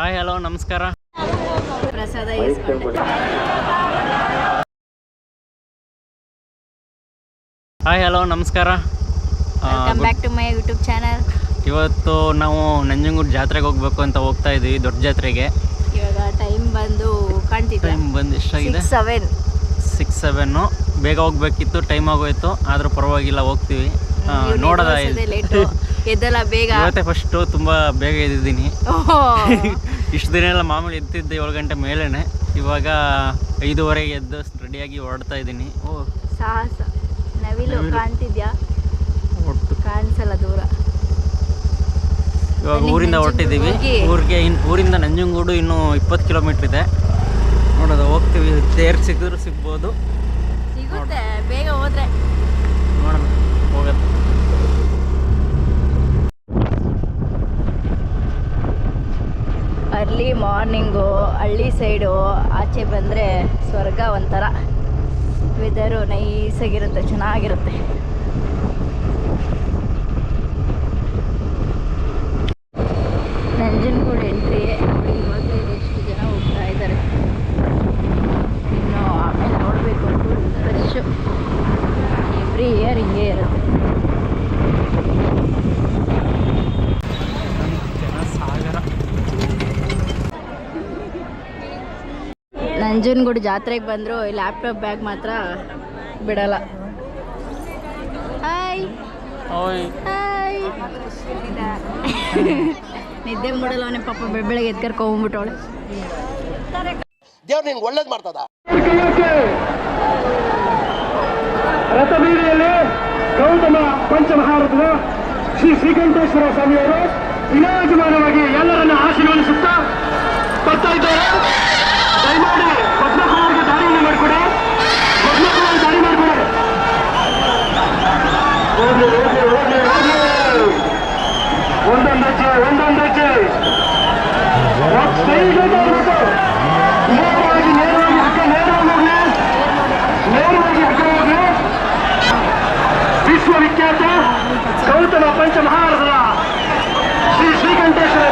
Hi hello ನಮಸ್ಕಾರ. ಪ್ರಸಾದ hi hello ನಮಸ್ಕಾರ. Welcome back to my YouTube channel ಇವತ್ತು ನಾವು ನಂಜನಗೂಡು ಜಾತ್ರೆಗೆ ಹೋಗ್ಬೇಕು ಅಂತ ಹೋಗ್ತಾ ಇದೀವಿ ದೊಡ್ಡ ಜಾತ್ರೆಗೆ. ಇವಾಗ ಟೈಮ್ ಬಂದು ಕಾಣ್ತಿದೆ ಟೈಮ್ ಬಂದು ಎಷ್ಟಾಗಿದೆ? ಸೆವೆನ್ ಸಿಕ್ಸ್ ಸೆವೆನ್ನು ಬೇಗ ಹೋಗ್ಬೇಕಿತ್ತು ಟೈಮ್ ಆಗೋಯ್ತು ಆದರೂ ಪರವಾಗಿಲ್ಲ ಹೋಗ್ತೀವಿ. ನೋಡೋದಾಯ್ತು ನೋಡೋದ ಲೇಟು ಎದ್ದಲ್ಲ ಬೇಗ ಫಸ್ಟ್ ಫಸ್ಟು ತುಂಬ ಬೇಗ ಎದ್ದಿದ್ದೀನಿ. ಇಷ್ಟು ದಿನ ಎಲ್ಲ ಮಾಮೂಲಿ ಎದ್ದಿದ್ದೆ ಏಳು ಗಂಟೆ ಮೇಲೇನೆ. ಇವಾಗ ಐದೂವರೆಗೆ ಎದ್ದು ರೆಡಿಯಾಗಿ ಹೊರಡ್ತಾ ಇದ್ದೀನಿ. ಓ ಸಾಹಸ. ನವಿಲು. ಕಾಣ್ತಿದ್ಯಾ? ಒಟ್ಟು. ಕಾಣಿಸಲ್ಲ ದೂರ. ಇವಾಗ ಊರಿಂದ ಹೊರಟಿದ್ದೀವಿ. ಊರಿಗೆ ಇನ್ ಊರಿಂದ ನಂಜನಗೂಡು ಇನ್ನೂ ಇಪ್ಪತ್ತು ಕಿಲೋಮೀಟ್ರ್ ಇದೆ. ನೋಡೋದು ಹೋಗ್ತೀವಿ. ತೇರ್ ಸಿಕ್ಕಿದ್ರು ಸಿಗ್ಬೋದು. ಸಿಗುತ್ತೆ. ಬೇಗ ಹೋದ್ರೆ. ನೋಡೋಣ. ಹೋಗೋದು ಅರ್ಲಿ ಮಾರ್ನಿಂಗು ಹಳ್ಳಿ ಸೈಡು ಆಚೆ ಬಂದರೆ ಸ್ವರ್ಗ ಒಂಥರ. ವೆದರು ನೈಸಾಗಿರುತ್ತೆ ಚೆನ್ನಾಗಿರುತ್ತೆ. ನಂಜನಗೂಡು ಎಂಟ್ರಿ ಇವಾಗಲೇ ಎಷ್ಟು ಜನ ಹೋಗ್ತಾ ಇದ್ದಾರೆ ಇನ್ನು ಆಮೇಲೆ ನೋಡಬೇಕು ಫುಲ್ ರಶ್ಶು ಎವ್ರಿ ಇಯರ್ ಹಿಂಗೆ ಇರುತ್ತೆ ಜನ ಸಾಗರ ನಂಜನಗೂಡು ಜಾತ್ರೆಗೆ ಬಂದರು ಈ ಲ್ಯಾಪ್ಟಾಪ್ ಬ್ಯಾಗ್ ಮಾತ್ರ ಬಿಡಲ್ಲ. ಹಾಯ್ ಹಾಯ್ ನಿದ್ದೆ ಮೂಡಲ್ಲ ಅವನೇ ಪಾಪ ಬೆಳಗ್ಗೆ ಎದ್ಕರ್ಕೊ ಹೋಗ್ಬಿಟ್ಟವಳೆ. ದೇವ್ರು ನಿನ್ಗೆ ಒಳ್ಳೇದು ಮಾಡ್ತದ? ರಥಬೀದಿಯಲ್ಲಿ ಗೌತಮ ಪಂಚಮಹಾರಥದ ಶ್ರೀ ಶ್ರೀಕಂಠೇಶ್ವರ ಸ್ವಾಮಿಯವರು ವಿರಾಜಮಾನವಾಗಿ ಎಲ್ಲರನ್ನ ಆಶೀರ್ವದಿಸುತ್ತಾ ಬರ್ತಾ ಇದ್ದಾರೆ. ದಯಮಾಡಿ ವಿಶ್ವವಿಖ್ಯಾತ ಗೌತಮ ಪಂಚಮಹಾರಥದ ಶ್ರೀ ಶ್ರೀಕಂಠೇಶ್ವರ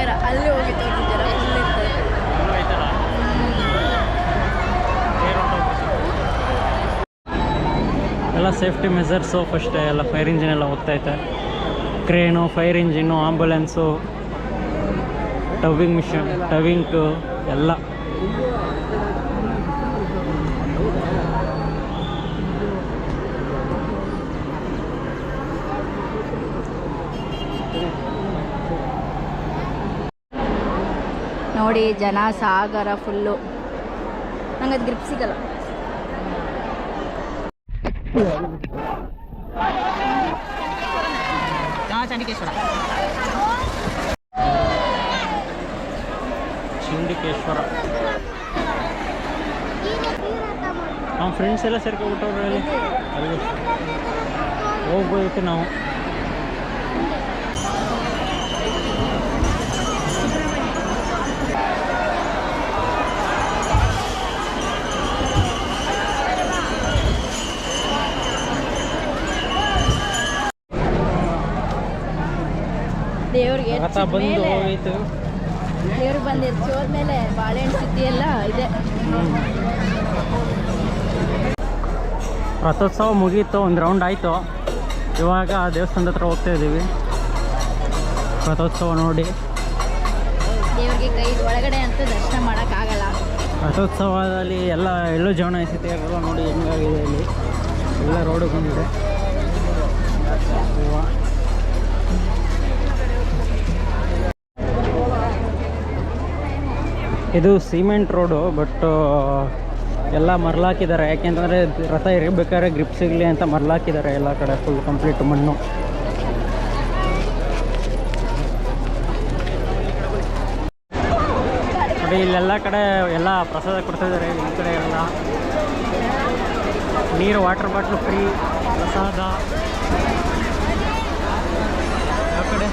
ಸಾಗರ ಅಲ್ಲಿ ಹೋಗಿ ಇರ್ತಾರೆ. ಎಲ್ಲ ಸೇಫ್ಟಿ ಮೆಸರ್ಸು ಫಸ್ಟ್ ಎಲ್ಲ ಫೈರ್ ಇಂಜಿನ್ ಎಲ್ಲ ಹೋಗ್ತೈತೆ crane fire engine ambulance towing machine towing ಎಲ್ಲ. ನೋಡಿ ಜನ ಸಾಗರ ಫುಲ್ಲು. ನಂಗೆ ಅದು ಗ್ರಿಪ್ ಸಿಗಲ್ಲ ಚಂಡಿಕೇಶ್ವರ. ನಮ್ಮ ಫ್ರೆಂಡ್ಸ್ ಎಲ್ಲ ಸೇರ್ಕೊಬಿಟ್ಟವ್ರಲ್ಲಿ ಅಲ್ಲಿ. ಅಲ್ಲಿ ಹೋಗ್ಬೇಕು ನಾವು. ದೇವ್ರಿಗೆ ರಥ ಬಂದು ಮೇಲೆ ಹೋಯಿತು ದೇವ್ರಿಗೆ ಬಂದು ಎರ್ಚೋದ್ಮೇಲೆ ಬಾಳೆಹಣ್ಣು ಸುದ್ದಿ ಎಲ್ಲ ಇದೆ. ರಥೋತ್ಸವ ಮುಗೀತು ಒಂದು ರೌಂಡ್ ಆಯಿತು. ಇವಾಗ ದೇವಸ್ಥಾನದ ಹತ್ರ ಹೋಗ್ತಾ ಇದ್ದೀವಿ ರಥೋತ್ಸವ ನೋಡಿ. ದೇವ್ರಿಗೆ ಕೈ ಒಳಗಡೆ ಅಂತೂ ದರ್ಶನ ಮಾಡೋಕ್ಕಾಗಲ್ಲ ರಥೋತ್ಸವದಲ್ಲಿ ಎಲ್ಲ ಎಳ್ಳು ಜೀವನ ಎಸಿತೆ ಎಲ್ಲ ನೋಡಿ ಹೆಂಗಾಗಿದೆ ಇಲ್ಲಿ ಎಲ್ಲ ರೋಡು ಬಂದಿದೆ. ಇದು ಸಿಮೆಂಟ್ ರೋಡು, ಬಟ್ ಎಲ್ಲ ಮರಳಾಕಿದ್ದಾರೆ ಯಾಕೆಂತಂದರೆ ರಥ ಇರಬೇಕಾದ್ರೆ ಗ್ರಿಪ್ ಸಿಗಲಿ ಅಂತ ಮರಳಾಕಿದ್ದಾರೆ ಎಲ್ಲ ಕಡೆ ಫುಲ್ ಕಂಪ್ಲೀಟ್ ಮಣ್ಣು. ನೋಡಿ, ಇಲ್ಲೆಲ್ಲ ಕಡೆ ಎಲ್ಲ ಪ್ರಸಾದ ಕೊಡ್ತಾ ಇದ್ದಾರೆ ಈ ಕಡೆ ಎಲ್ಲ. ನೀರು ವಾಟರ್ ಬಾಟ್ಲು ಫ್ರೀ ಪ್ರಸಾದ. ಆ ಕಡೆ.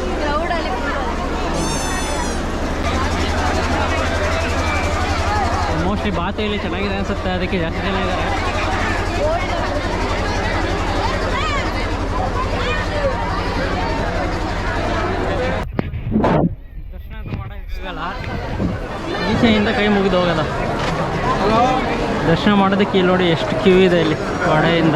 ಕ್ರೌಡಲ್ಲಿ ಬಾತು ಇಲ್ಲಿ ಚೆನ್ನಾಗಿದೆ ಅನಿಸುತ್ತೆ, ಅದಕ್ಕೆ ಜಾಸ್ತಿ ಜನ ಇದ್ದಾರೆ ದರ್ಶನ ಈಚೆಯಿಂದ ಕೈ ಮುಗಿದು ಹೋಗಲ್ಲ. ದರ್ಶನ ಮಾಡೋದಕ್ಕೆ ಇಲ್ಲಿ ನೋಡಿ ಎಷ್ಟು ಕ್ಯೂ ಇದೆ ಇಲ್ಲಿ ವಾಡೆಯಿಂದ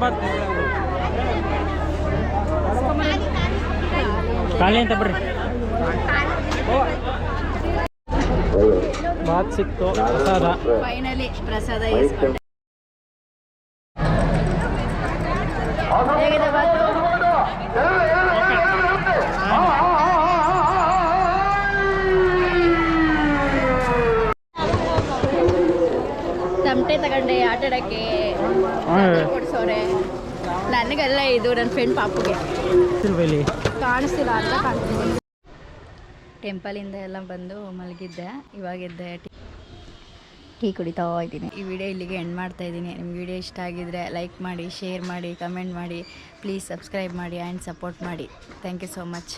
ಬಾತ್ ಖಾಲಿ ಅಂತ ಬರ್ರಿ. ಬಾತ್ ಸಿಕ್ತು ಪ್ರಸಾದ. ಫೈನಲಿ ಪ್ರಸಾದ ತಮಟೆ ತಗೊಂಡೆ ಆಟ ಕೊಡ್ಸೋರೆ ನನಗೆಲ್ಲ ಇದು ನನ್ನ ಫ್ರೆಂಡ್ ಪಾಪುಗೆ. ಕಾಣಿಸ್ತಿಲ್ಲ ಅಂತ ಕಾಣ್ತಿದ್ದೀನಿ. ಟೆಂಪಲಿಂದ ಎಲ್ಲ ಬಂದು ಮಲಗಿದ್ದೆ. ಇವಾಗ ಎದ್ದೆ ಟೀ ಟೀ ಕುಡಿತಾ ಇದ್ದೀನಿ. ಈ ವಿಡಿಯೋ ಇಲ್ಲಿಗೆ ಎಂಡ್ ಮಾಡ್ತಾ ಇದ್ದೀನಿ. ನಿಮ್ಮ ವಿಡಿಯೋ ಇಷ್ಟ ಆಗಿದ್ರೆ ಲೈಕ್ ಮಾಡಿ ಶೇರ್ ಮಾಡಿ ಕಮೆಂಟ್ ಮಾಡಿ. ಪ್ಲೀಸ್ ಸಬ್ಸ್ಕ್ರೈಬ್ ಮಾಡಿ ಆ್ಯಂಡ್ ಸಪೋರ್ಟ್ ಮಾಡಿ. Thank you so much